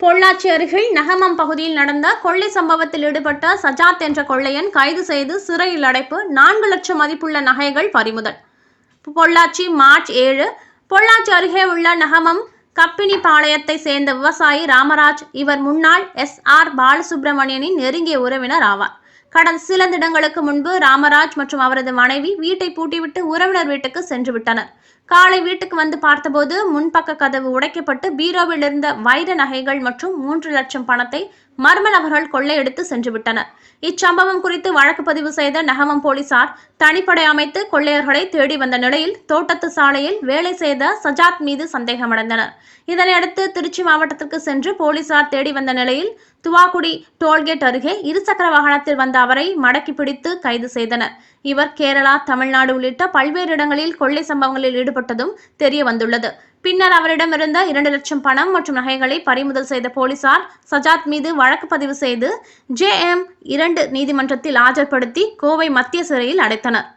பொள்ளாச்சி அருகில் நகமம் பகுதியில் நடந்த கொள்ளை சம்பவத்தில் ஈடுபட்ட சஜாத் என்ற கொள்ளையன் கைது செய்து சிறையில் அடைப்பு நான்கு லட்சம் மதிப்புள்ள நகைகள் பறிமுதல். பொள்ளாச்சி மார்ச் ஏழு பொள்ளாச்சி அருகே உள்ள நகமம் கப்பினி பாளையத்தை சேர்ந்த விவசாயி ராமராஜ் இவர் முன்னாள் எஸ் ஆர் பாலசுப்ரமணியனின் நெருங்கிய உறவினர் ஆவார். கடந்த சில தினங்களுக்கு முன்பு ராமராஜ் மற்றும் அவரது மனைவி வீட்டை பூட்டிவிட்டு உறவினர் வீட்டுக்கு சென்று விட்டனர். காலை வீட்டுக்கு வந்து பார்த்தபோது முன்பக்க கதவு உடைக்கப்பட்டு பீரோவில் இருந்த வைர நகைகள் மற்றும் மூன்று லட்சம் பணத்தை மர்ம நபர்கள் கொள்ளையடித்து சென்று விட்டனர். இச்சம்பவம் குறித்து வழக்கு பதிவு செய்த நகமம் போலீசார் தனிப்படை அமைத்து கொள்ளையர்களை தேடி வந்த நிலையில் தோட்டத்து சாலையில் வேலை செய்த சஜாத் மீது சந்தேகமடைந்தனர். இதனையடுத்து திருச்சி மாவட்டத்திற்கு சென்று போலீசார் தேடி வந்த நிலையில் துவாக்குடி டோல்கேட் அருகே இருசக்கர வாகனத்தில் வந்த அவரை மடக்கி பிடித்து கைது செய்தனர். இவர் கேரளா தமிழ்நாடு உள்ளிட்ட பல்வேறு இடங்களில் கொள்ளை சம்பவங்களில் ஈடுபட்டதும் தெரிய வந்துள்ளது பின்னர் அவரிடமிருந்த இரண்டு லட்சம் பணம் மற்றும் நகைகளை பறிமுதல் செய்த போலீசார் சஜாத் மீது வழக்கு பதிவு செய்து ஜேஎம் இரண்டு நீதிமன்றத்தில் ஆஜர்படுத்தி கோவை மத்திய சிறையில் அடைத்தனர்.